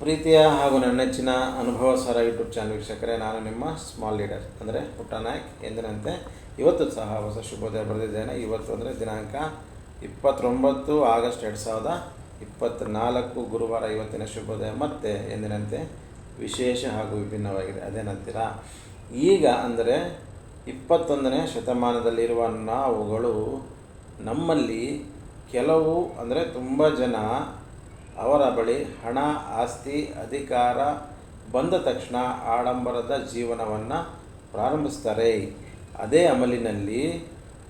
ಪ್ರೀತಿಯ ಹಾಗೂ ನನ್ನ ನೆಚ್ಚಿನ ಅನುಭವ ಸಾರ ಯೂಟ್ಯೂಬ್ ಚಾನಲ್ ವೀಕ್ಷಕರೇ, ನಾನು ನಿಮ್ಮ ಸ್ಮಾಲ್ ಲೀಡರ್ ಅಂದರೆ ಪುಟ್ಟ ನಾಯಕ್ ಎಂದಿನಂತೆ. ಇವತ್ತು ಸಹ ಹೊಸ ಶುಭೋದಯ ಬರೆದಿದ್ದೇನೆ. ಇವತ್ತು ಅಂದರೆ ದಿನಾಂಕ ಇಪ್ಪತ್ತೊಂಬತ್ತು ಆಗಸ್ಟ್ ಎರಡು ಸಾವಿರದ ಇಪ್ಪತ್ತ್ನಾಲ್ಕು ಗುರುವಾರ ಇವತ್ತಿನ ಶುಭೋದಯ. ಮತ್ತೆ ಎಂದಿನಂತೆ? ವಿಶೇಷ ಹಾಗೂ ವಿಭಿನ್ನವಾಗಿದೆ. ಅದೇನಂತೀರಾ ಈಗ ಅಂದರೆ ಇಪ್ಪತ್ತೊಂದನೇ ಶತಮಾನದಲ್ಲಿರುವ ನಾವುಗಳು ನಮ್ಮಲ್ಲಿ ಕೆಲವು ಅಂದರೆ ತುಂಬ ಜನ ಅವರ ಬಳಿ ಹಣ, ಆಸ್ತಿ, ಅಧಿಕಾರ ಬಂದ ತಕ್ಷಣ ಆಡಂಬರದ ಜೀವನವನ್ನು ಪ್ರಾರಂಭಿಸ್ತಾರೆ. ಅದೇ ಅಮಲಿನಲ್ಲಿ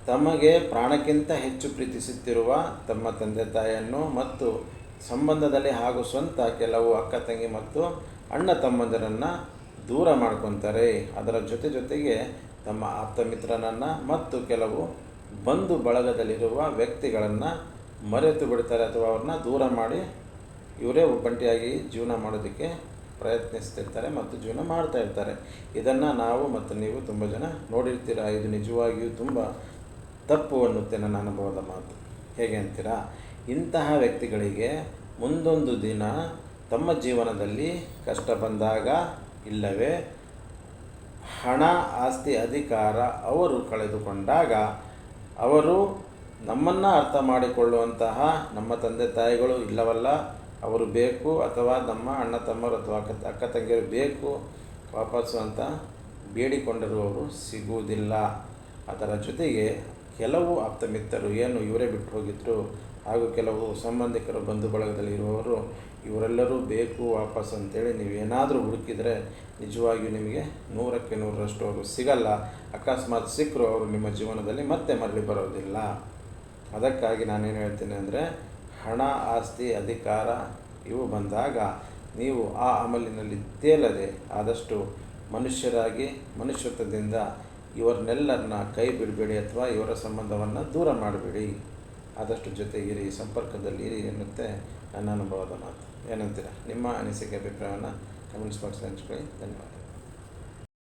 ತಮಗೆ ಪ್ರಾಣಕ್ಕಿಂತ ಹೆಚ್ಚು ಪ್ರೀತಿಸುತ್ತಿರುವ ತಮ್ಮ ತಂದೆ ತಾಯಿಯನ್ನು ಮತ್ತು ಸಂಬಂಧದಲ್ಲಿ ಹಾಗೂ ಸ್ವಂತ ಕೆಲವು ಅಕ್ಕ ತಂಗಿ ಮತ್ತು ಅಣ್ಣ ತಮ್ಮಂದಿರನ್ನು ದೂರ ಮಾಡ್ಕೊತಾರೆ. ಅದರ ಜೊತೆ ಜೊತೆಗೆ ತಮ್ಮ ಆಪ್ತ ಮಿತ್ರನನ್ನು ಮತ್ತು ಕೆಲವು ಬಂಧು ಬಳಗದಲ್ಲಿರುವ ವ್ಯಕ್ತಿಗಳನ್ನು ಮರೆತು ಬಿಡ್ತಾರೆ ಅಥವಾ ಅವ್ರನ್ನ ದೂರ ಮಾಡಿ ಇವರೇ ಒಬ್ಬಂಟಿಯಾಗಿ ಜೀವನ ಮಾಡೋದಕ್ಕೆ ಪ್ರಯತ್ನಿಸ್ತಿರ್ತಾರೆ ಮತ್ತು ಜೀವನ ಮಾಡ್ತಾ ಇರ್ತಾರೆ. ಇದನ್ನು ನಾವು ಮತ್ತು ನೀವು ತುಂಬ ಜನ ನೋಡಿರ್ತೀರ. ಇದು ನಿಜವಾಗಿಯೂ ತುಂಬ ತಪ್ಪು ಅನ್ನುತ್ತೆ ನನ್ನ ಅನುಭವದ ಮಾತು. ಹೇಗೆ ಅಂತೀರಾ? ಇಂತಹ ವ್ಯಕ್ತಿಗಳಿಗೆ ಮುಂದೊಂದು ದಿನ ತಮ್ಮ ಜೀವನದಲ್ಲಿ ಕಷ್ಟ ಬಂದಾಗ ಇಲ್ಲವೇ ಹಣ, ಆಸ್ತಿ, ಅಧಿಕಾರ ಅವರು ಕಳೆದುಕೊಂಡಾಗ ಅವರು ನಮ್ಮನ್ನು ಅರ್ಥ ಮಾಡಿಕೊಳ್ಳುವಂತಹ ನಮ್ಮ ತಂದೆ ತಾಯಿಗಳು ಇಲ್ಲವಲ್ಲ ಅವರು ಬೇಕು ಅಥವಾ ನಮ್ಮ ಅಣ್ಣ ತಮ್ಮರು ಅಥವಾ ಅಕ್ಕ ಅಕ್ಕ ತಂಗಿಯರು ಬೇಕು ವಾಪಸ್ಸು ಅಂತ ಬೇಡಿಕೊಂಡಿರುವವರು ಸಿಗುವುದಿಲ್ಲ. ಅದರ ಜೊತೆಗೆ ಕೆಲವು ಆಪ್ತ ಮಿತ್ರರು ಏನು ಇವರೇ ಬಿಟ್ಟು ಹೋಗಿದ್ದರು ಹಾಗೂ ಕೆಲವು ಸಂಬಂಧಿಕರು ಬಂಧು ಬಳಗದಲ್ಲಿ ಇರುವವರು ಇವರೆಲ್ಲರೂ ಬೇಕು ವಾಪಸ್ ಅಂತೇಳಿ ನೀವೇನಾದರೂ ಹುಡುಕಿದರೆ ನಿಜವಾಗಿಯೂ ನಿಮಗೆ ನೂರಕ್ಕೆ ನೂರರಷ್ಟು ಅವರು ಸಿಗಲ್ಲ. ಅಕಸ್ಮಾತ್ ಸಿಕ್ಕರು ಅವರು ನಿಮ್ಮ ಜೀವನದಲ್ಲಿ ಮತ್ತೆ ಮರಳಿ ಬರೋದಿಲ್ಲ. ಅದಕ್ಕಾಗಿ ನಾನೇನು ಹೇಳ್ತೀನಿ ಅಂದರೆ ಹಣ, ಆಸ್ತಿ, ಅಧಿಕಾರ ಇವು ಬಂದಾಗ ನೀವು ಆ ಅಮಲಿನಲ್ಲಿ ತೇಲದೆ ಆದಷ್ಟು ಮನುಷ್ಯರಾಗಿ, ಮನುಷ್ಯತ್ವದಿಂದ ಇವರನ್ನೆಲ್ಲರನ್ನ ಕೈ ಬಿಡಬೇಡಿ ಅಥವಾ ಇವರ ಸಂಬಂಧವನ್ನು ದೂರ ಮಾಡಬೇಡಿ. ಆದಷ್ಟು ಜೊತೆಗಿರಿ, ಸಂಪರ್ಕದಲ್ಲಿ ಇರಿ ಎನ್ನುತ್ತೆ ನನ್ನ ಅನುಭವದ ಮಾತು. ಏನಂತೀರ? ನಿಮ್ಮ ಅನಿಸಿಕೆ, ಅಭಿಪ್ರಾಯವನ್ನು ಕಮೆಂಟ್ಸ್ ಬಾಕ್ಸ್ ಹಂಚ್ಕೊಳ್ಳಿ. ಧನ್ಯವಾದ